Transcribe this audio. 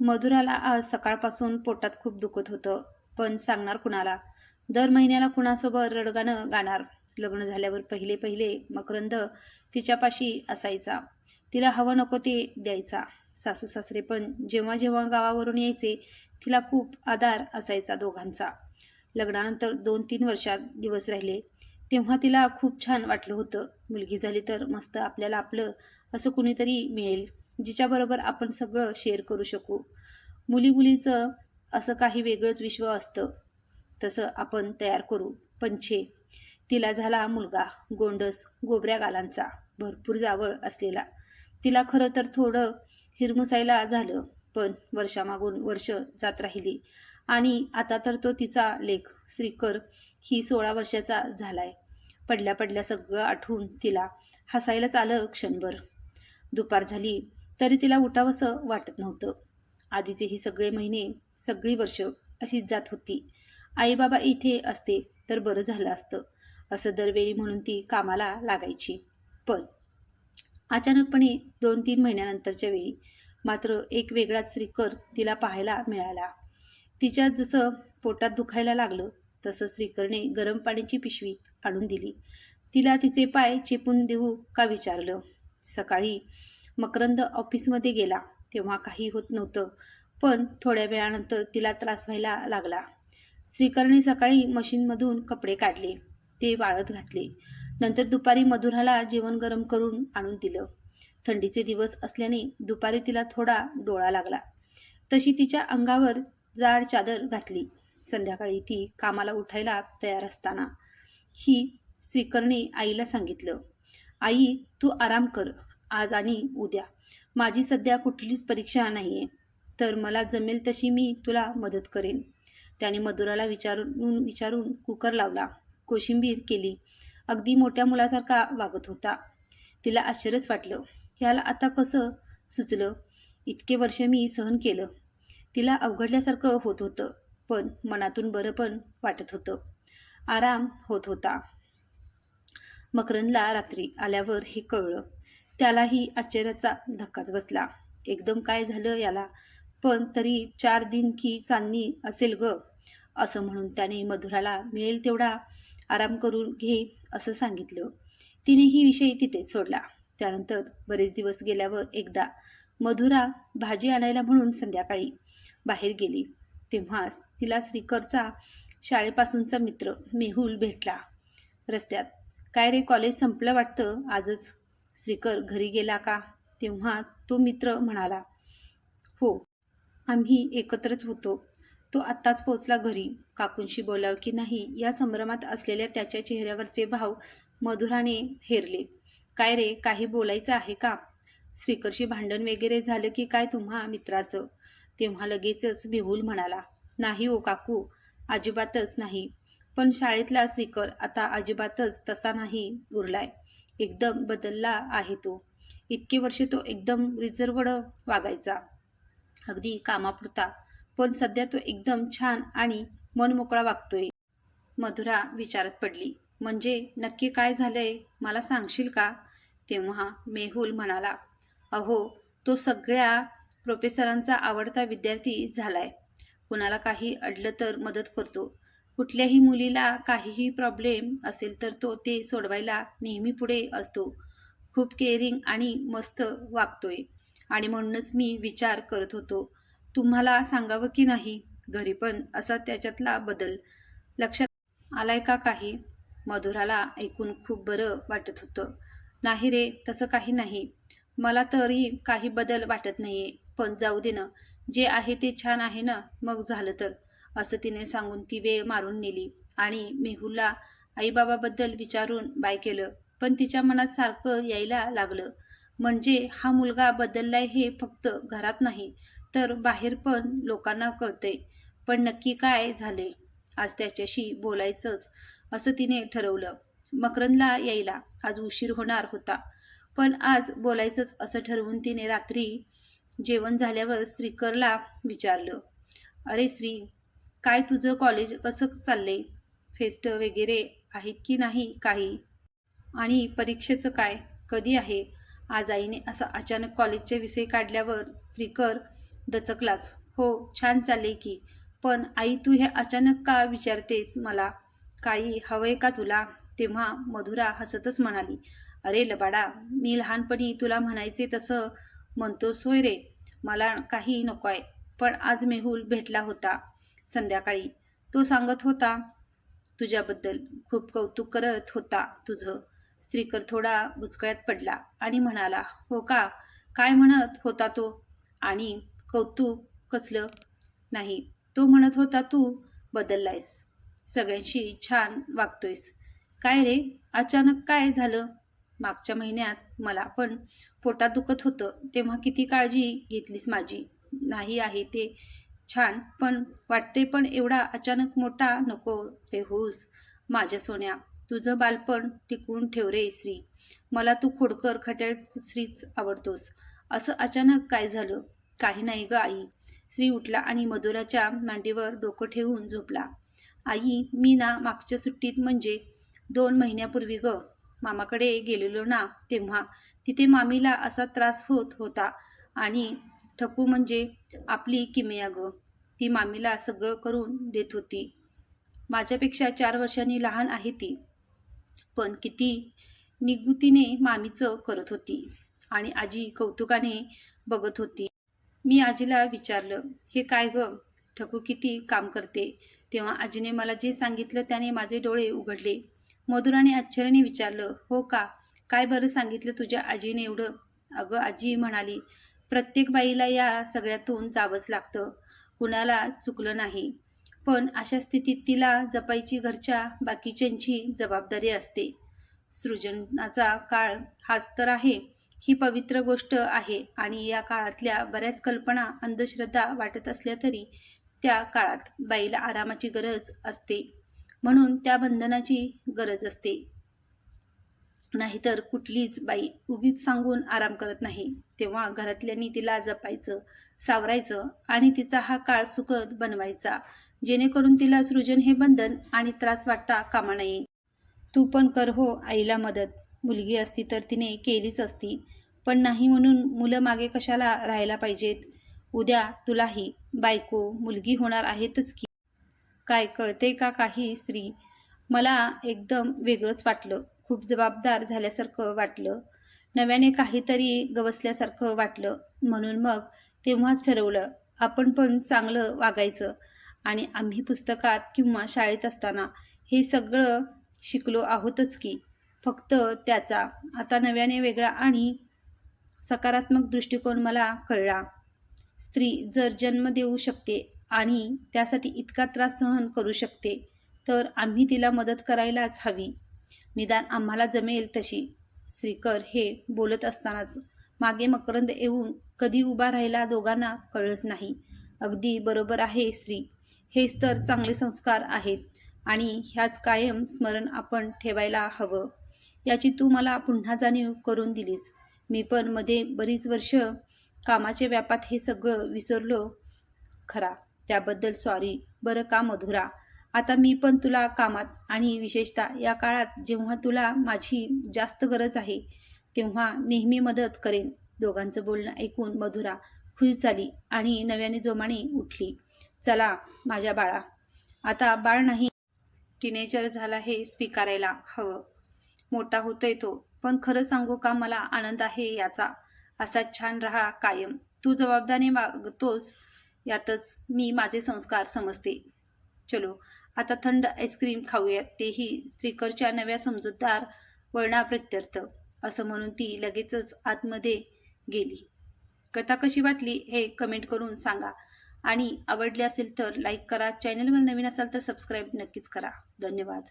मधुराला आज सकाळपासून पोटात खूप दुखत होतं पण सांगणार कुणाला? दर महिन्याला कुणासोबत रडगाणं गाणार? लग्न झाल्यावर पहिले पहिले मकरंद तिच्यापाशी असायचा. तिला हवं नको ते द्यायचा. सासू सासरे पण जेव्हा जेव्हा गावावरून यायचे तिला खूप आधार असायचा दोघांचा. लग्नानंतर दोन तीन वर्षात दिवस राहिले. तेव्हा तिला खूप छान वाटलं होतं. मुलगी झाली तर मस्त आपल्याला आपलं असं कुणीतरी मिळेल. जिच्याबरोबर आपण सगळं शेअर करू शकू. मुली मुलीचं असं काही वेगळंच विश्व असतं. तसं आपण तयार करू. पंछे तिला झाला मुलगा. गोंडस गोबऱ्या गालांचा. भरपूर जावळ असलेला. तिला खरं तर थोडं हिरमुसायला झालं पण वर्षामागून वर्ष जात राहिली. आणि आता तर तो तिचा लेख श्रीकर ही सोळा वर्षाचा झालाय. पडल्या पडल्या सगळं आठवून तिला हसायलाच आलं क्षणभर. दुपार झाली. तरी तिला उठावंसं वाटत नव्हतं. आधीचे ही सगळे महिने सगळी वर्ष अशीच जात होती. आई बाबा इथे असते तर बरं झालं असतं असं दरवेळी म्हणून ती कामाला लागायची. पण अचानकपणे दोन तीन महिन्यानंतरच्या वेळी मात्र एक वेगळाच श्रीकर तिला पाहायला मिळाला. तिच्या जसं पोटात दुखायला लागलं तसं श्रीकरने गरम पाण्याची पिशवी आणून दिली. तिला तिचे पाय चेपून देऊ का विचारलं? सकाळी मकरंद ऑफिसमध्ये गेला. तेव्हा काही होत नव्हतं पण थोड्या वेळानंतर तिला त्रास व्हायला लागला. श्रीकरणी सकाळी मशीनमधून कपडे काढले. ते वाळत घातले. नंतर दुपारी मधुराला जेवण गरम करून आणून दिलं. थंडीचे दिवस असल्याने दुपारी तिला थोडा डोळा लागला. तशी तिच्या अंगावर जाड चादर घातली. संध्याकाळी ती कामाला उठायला तयार असताना ही श्रीकरणी आईला सांगितलं आई तू आराम कर. आज आणि उद्या. माझी सध्या कुठलीच परीक्षा नाही आहे तर मला जमेल तशी मी तुला मदत करेन. त्याने मधुराला विचारून विचारून कुकर लावला. कोशिंबीर केली. अगदी मोठ्या मुलासारखा वागत होता. तिला आश्चर्यच वाटलं. ह्याला आता कसं सुचलं? इतके वर्ष मी सहन केलं. तिला अवघडल्यासारखं होत होतं. पण मनातून बरं पण वाटत होतं. आराम होत होता. मकरंदला रात्री आल्यावर हे कळलं. त्यालाही आश्चर्याचा धक्काच बसला. एकदम काय झालं याला? पण तरी चार दिन की चांदणी असेल ग असं म्हणून त्याने मधुराला मिळेल तेवढा आराम करून घे असं सांगितलं. तिनेही विषय तिथेच सोडला. त्यानंतर बरेच दिवस गेल्यावर एकदा मधुरा भाजी आणायला म्हणून संध्याकाळी बाहेर गेली. तेव्हाच तिला श्रीकरचा शाळेपासूनचा मित्र मेहुल भेटला. रस्त्यात काय रे कॉलेज संपलं वाटतं आजच? श्रीकर घरी गेला का? तेव्हा तो मित्र म्हणाला हो आम्ही एकत्रच होतो. तो आत्ताच पोचला घरी. काकूंशी बोलावं की नाही या संभ्रमात असलेल्या त्याच्या चेहऱ्यावरचे भाव मधुराने हेरले. काय रे काही बोलायचं आहे का? श्रीकरशी भांडण वगैरे झालं की काय तुम्हा मित्राचं? तेव्हा लगेचच बिहुल म्हणाला नाही ओ काकू अजिबातच नाही. पण शाळेतला श्रीकर आता अजिबातच तसा नाही उरलाय. एकदम बदलला आहे तो. इतके वर्ष तो एकदम रिझर्वड वागायचा. अगदी कामापुरता. पण सध्या तो एकदम छान आणि मनमोकळा वागतोय. मधुरा विचारत पडली. म्हणजे नक्की काय झालंय? मला सांगशील का? तेव्हा मेहुल म्हणाला अहो तो सगळ्या प्रोफेसरांचा आवडता विद्यार्थी झालाय. कुणाला काही अडलं तर मदत करतो. कुठल्याही मुलीला काहीही प्रॉब्लेम असेल तर तो ते सोडवायला नेहमी पुढे असतो. खूप केअरिंग आणि मस्त वागतोय. आणि म्हणूनच मी विचार करत होतो. तुम्हाला सांगावं की नाही? घरी पण असा त्याच्यातला बदल. लक्षात आलाय का काही? मधुराला ऐकून खूप बरं वाटत होतं. नाही रे तसं काही नाही. मला तरी काही बदल वाटत नाहीये. पण जाऊ दे ना. जे आहे ते छान आहे ना? मग झालं तर. असं तिने सांगून ती वेळ मारून नेली. आणि मेहुलला आईबाबाबद्दल विचारून बाय केलं. पण तिच्या मनात सारखं यायला लागलं. म्हणजे हा मुलगा बदललाय हे फक्त घरात नाही तर बाहेर पण लोकांना कळतंय. पण नक्की काय झाले? आज त्याच्याशी बोलायचंच असं तिने ठरवलं. मकरंदला यायला आज उशीर होणार होता. पण आज बोलायचंच असं ठरवून तिने रात्री जेवण झाल्यावर श्रीकरला विचारलं अरे श्री काय तुझं कॉलेज कसं चाललंय? फेस्ट वगैरे आहेत की नाही काही? आणि परीक्षेचं काय? कधी आहे? आज आईने असं अचानक कॉलेजचे विषय काढल्यावर श्रीकर दचकलाच. हो छान चालले की. पण आई तू हे अचानक का विचारतेस मला? काही हवंय का तुला? तेव्हा मधुरा हसतच म्हणाली. अरे लबाडा मी लहानपणी तुला म्हणायचे तसं. म्हणतोस होय रे. मला काही नको आहे पण आज मेहुल भेटला होता. संध्याकाळी. तो सांगत होता तुझ्याबद्दल खूप कौतुक करत होता तुझं. स्त्रीकर थोडा बुचकळ्यात पडला आणि म्हणाला हो का? काय म्हणत होता तो? आणि कौतुक कसलं? नाही. तो म्हणत होता तू बदललायस. सगळ्यांशी छान वागतोयस. काय रे? अचानक काय झालं? मागच्या महिन्यात मला पण पोटात दुखत होतं. तेव्हा किती काळजी घेतलीस माझी? नाही आहे ते छान पण वाटते पण एवढा अचानक मोठा नको रे होऊस. माझ्या सोन्या तुझं बालपण टिकवून ठेव रे श्री मला तू खोडकर खट्याळ श्रीच आवडतोस. असं अचानक काय झालं? काही नाही ग आई. श्री उठला आणि मधुराच्या मांडीवर डोकं ठेवून झोपला. आई मी ना मागच्या सुट्टीत म्हणजे दोन महिन्यापूर्वी ग. मामाकडे गेलेलो ना तेव्हा. तिथे मामीला असा त्रास होत होता आणि ठकू म्हणजे आपली किमया ग ती मामीला सगळं करून देत होती. माझ्यापेक्षा चार वर्षांनी लहान आहे ती. पण किती निगुतीने मामीचं करत होती आणि आजी कौतुकाने बघत होती. मी आजीला विचारलं हे काय ग? ठकू किती काम करते? तेव्हा आजीने मला जे सांगितलं त्याने माझे डोळे उघडले. मधुराने आश्चर्याने विचारलं हो का? काय बरं सांगितलं तुझ्या आजीने एवढं? अगं आजी म्हणाली प्रत्येक बाईला या सगळ्यातून जावंच लागतं. कुणाला चुकलं नाही. पण अशा स्थितीत तिला जपायची घरच्या बाकीच्यांची जबाबदारी असते. सृजनाचा काळ हाच तर आहे. ही पवित्र गोष्ट आहे आणि या काळातल्या बऱ्याच कल्पना अंधश्रद्धा वाटत असल्या तरी त्या काळात बाईला आरामाची गरज असते. म्हणून त्या बंधनाची गरज असते. नाहीतर कुठलीच बाई उगीच सांगून आराम करत नाही. तेव्हा घरातल्यांनी तिला जपायचं सावरायचं आणि तिचा हा काळ सुखद बनवायचा. जेणेकरून तिला सृजन हे बंधन आणि त्रास वाटता कामा नये. तू पण कर हो आईला मदत. मुलगी असती तर तिने केलीच असती. पण नाही म्हणून मुलं मागे कशाला राहायला पाहिजेत? उद्या तुलाही बायको मुलगी होणार आहेतच की. काय कळते का काही स्त्री? मला एकदम वेगळंच वाटलं. खूप जबाबदार झाल्यासारखं वाटलं. नव्याने काहीतरी गवसल्यासारखं वाटलं. म्हणून मग तेव्हाच ठरवलं आपण पण चांगलं वागायचं. आणि आम्ही पुस्तकात किंवा शाळेत असताना हे सगळं शिकलो आहोतच की फक्त त्याचा. आता नव्याने वेगळा आणि सकारात्मक दृष्टिकोन मला कळला. स्त्री जर जन्म देऊ शकते आणि त्यासाठी इतका त्रास सहन करू शकते तर आम्ही तिला मदत करायलाच हवी. निदान आम्हाला जमेल तशी. श्रीकर हे बोलत असतानाच मागे मकरंद येऊन कधी उभा राहिला दोघांना कळलंच नाही. अगदी बरोबर आहे श्री. हेच तर चांगले संस्कार आहेत आणि ह्याच कायम स्मरण आपण ठेवायला हवं. याची तू मला पुन्हा जाणीव करून दिलीस. मी पण मध्ये बरीच वर्ष कामाच्या व्यापात हे सगळं विसरलो. खरा. त्याबद्दल सॉरी बरं का मधुरा? आता मी पण तुला कामात आणि विशेषतः या काळात जेव्हा तुला माझी जास्त गरज आहे तेव्हा नेहमी मदत करेन. दोघांचं बोलणं ऐकून मधुरा खुश झाली आणि नव्याने जोमाने उठली. चला माझ्या बाळा. आता बाळ नाही टीनेजर झाला हे स्वीकारायला हवं. मोठा होतोय तो पण खरं सांगू का मला आनंद आहे याचा? असा छान राहा कायम. तू जबाबदारी मागतोस यातच मी माझे संस्कार समजते. चलो आता थंड आईस्क्रीम खाऊयात. तेही स्त्रीकरच्या नव्या समजूतदार वळणाप्रत्यर्थ असं म्हणून ती लगेचच आतमध्ये गेली. कथा कशी वाटली हे कमेंट करून सांगा. आणि आवडली असेल तर लाईक करा. चॅनलवर नवीन असाल तर सबस्क्राईब नक्कीच करा. धन्यवाद.